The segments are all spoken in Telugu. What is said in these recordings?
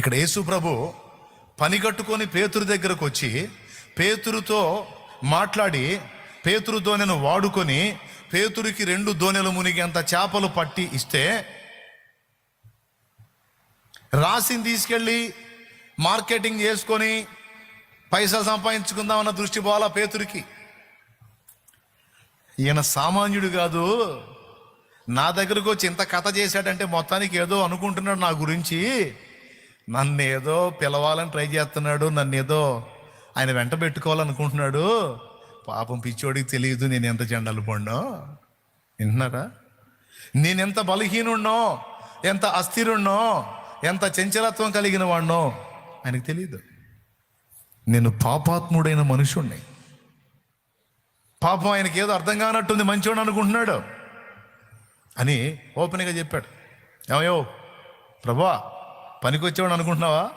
ఇక్కడ యేసు ప్రభు పని కట్టుకొని పేతురు దగ్గరకు వచ్చి పేతురుతో మాట్లాడి పేతురు దోణెను వాడుకొని పేతురికి రెండు దోణెలు మునిగేంత చేపలు పట్టి ఇస్తే రాసిని తీసుకెళ్ళి మార్కెటింగ్ చేసుకొని పైసలు సంపాదించుకుందామన్న దృష్టి పోవాలా పేతురికి? ఈయన సామాన్యుడు కాదు. నా దగ్గరకు వచ్చి ఇంత కథ చేశాడంటే మొత్తానికి ఏదో అనుకుంటున్నాడు నా గురించి. నన్ను ఏదో పిలవాలని ట్రై చేస్తున్నాడు నన్ను ఏదో ఆయన వెంట పెట్టుకోవాలనుకుంటున్నాడు. పాపం పిచ్చోడికి తెలియదు నేను ఎంత జెండలు పడినో వింటున్నారా? నేనెంత బలహీనున్నో ఎంత అస్థిరుణ్ణో ఎంత చంచలత్వం కలిగిన వాడినో ఆయనకు తెలియదు నేను పాపాత్ముడైన మనుషుణ్ణి. పాపం ఆయనకి ఏదో అర్థం కానట్టుంది మంచివాడు అనుకుంటున్నాడు అని ఓపెన్గా చెప్పాడు. ఏమయ్యో ప్రభా పనికి వచ్చేవాడు అనుకుంటున్నావా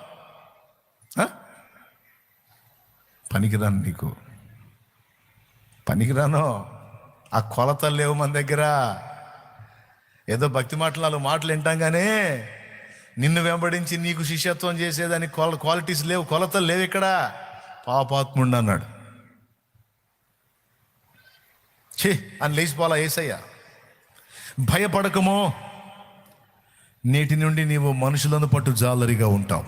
పనికిరాను నీకు. పనికిరాను? ఆ కొలతలు లేవు మన దగ్గర. ఏదో భక్తి మాటలు నాలుగు మాటలు వింటాం కానీ నిన్ను వెంబడించి నీకు శిష్యత్వం చేసేదాని క్వాల క్వాలిటీస్ లేవు కొలతలు లేవు ఇక్కడ. పాపాత్ముండు అన్నాడు. ఛీ అని లేచిపోలా ఏసయ్యా? భయపడకమో? నేటి నుండి నీవు మనుషులను పట్టు జాలరిగా ఉంటావు.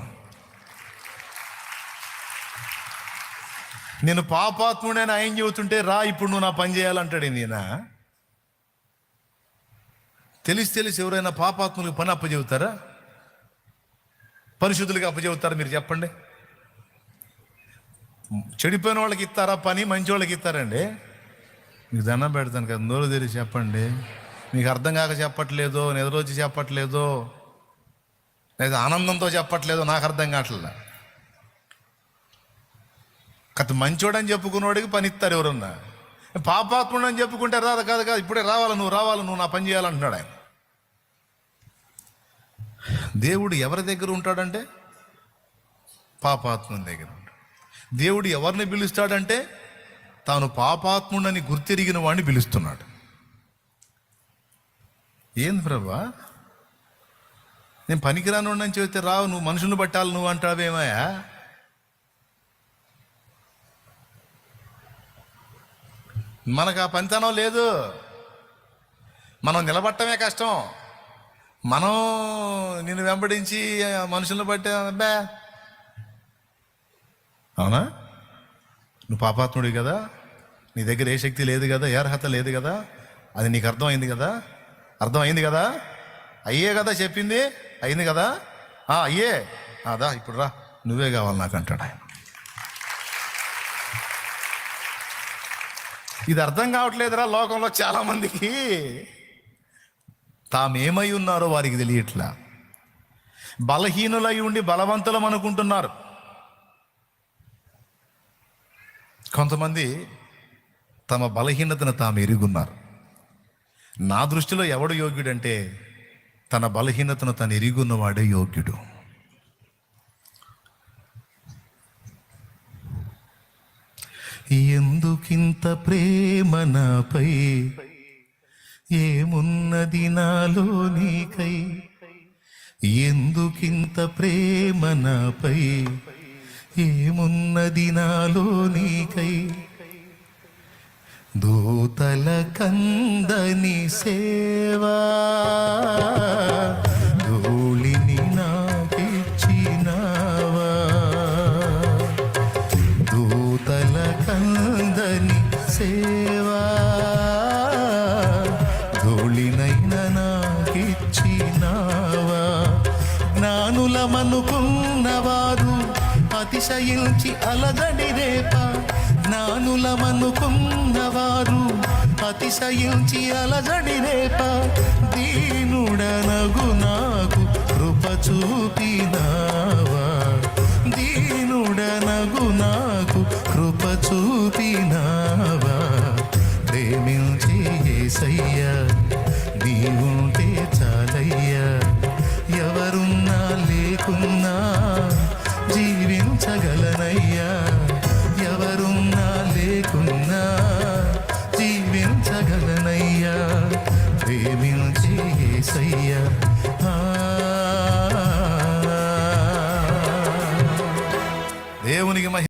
నేను పాపాత్ముడైన ఆయన చెబుతుంటే రా ఇప్పుడు నువ్వు నా పని చేయాలంటాడు నేనా తెలిసి తెలిసి ఎవరైనా పాపాత్ములకు పని అప్పచెబుతారా? పరిశుద్ధులకు అప్పచెబుతారా మీరు చెప్పండి? చెడిపోయిన వాళ్ళకి ఇస్తారా? పని మంచి వాళ్ళకి ఇస్తారండి మీకు దండం పెడతాను కదా నోరు తెరిచి చెప్పండి. మీకు అర్థం కాక చెప్పట్లేదో నిద్రొచ్చి చెప్పట్లేదో లేదా ఆనందంతో చెప్పట్లేదో నాకు అర్థం కావట్లేదు. కథ మంచోడని చెప్పుకున్నవాడికి పని ఇస్తారు ఎవరన్నా. పాపాత్ముడు అని చెప్పుకుంటే రాదు కాదు కాదు ఇప్పుడే రావాలి నువ్వు రావాలి నువ్వు నా పని చేయాలంటున్నాడు ఆయన. దేవుడు ఎవరి దగ్గర ఉంటాడంటే? పాపాత్ముని దగ్గర ఉంటాడు. దేవుడు ఎవరిని పిలుస్తాడంటే? తాను పాపాత్ముడని గుర్తిరిగిన వాడిని పిలుస్తున్నాడు. ఏంది ప్రభా? నేను పనికిరాను అని చెబితే రావు నువ్వు మనుషులను పట్టాలి నువ్వు అంటావేమయా మనకు ఆ పనితనం లేదు. మనం నిలబట్టమే కష్టం. మనం నిన్ను వెంబడించి మనుషులను పట్టే అబ్బా. అవునా? నువ్వు పాపాత్ముడి కదా. నీ దగ్గర ఏ శక్తి లేదు కదా ఏ అర్హత లేదు కదా. అది నీకు అర్థమైంది కదా? అర్థమైంది కదా? అయ్యే కదా చెప్పింది? అయింది కదా? ఆ అయ్యే. అదా ఇప్పుడు రా. నువ్వే కావాలి నాకు అంటాడు ఆయన. ఇది అర్థం కావట్లేదురా లోకంలో చాలామందికి. తామేమై ఉన్నారో వారికి తెలియట్లా. బలహీనులై ఉండి బలవంతులం అనుకుంటున్నారు. కొంతమంది తమ బలహీనతను తాము ఎరుగున్నారు. నా దృష్టిలో ఎవడు యోగ్యుడంటే తన బలహీనతను తను ఎరిగున్నవాడే యోగ్యుడు. ఎందుకింత ప్రేమ నాపై? ఏమున్నది నాలో నీకై? ఎందుకింత ప్రేమ నాపై? ఏమున్నది నాలో నీకై? దూతల కందని సేవా ధూళిని నాకిచ్చినావా. దూతల కందని సేవా ధూళినైన నాకిచ్చినావా. జ్ఞానులమనుకున్నవారు అతిశయించి అలజడి రేపా జ్ఞానులమనుకున్నవారు అతిశయించి అలజడి రేప దీనుడనగు నాకు కృప చూపినావా? దీనుడనగు నాకు కృప చూపినావా? ప్రేమించి యేసయ్యా నీవుంటే చాలయ్యా. ఎవరున్నా లేకున్నా ప్రేమించి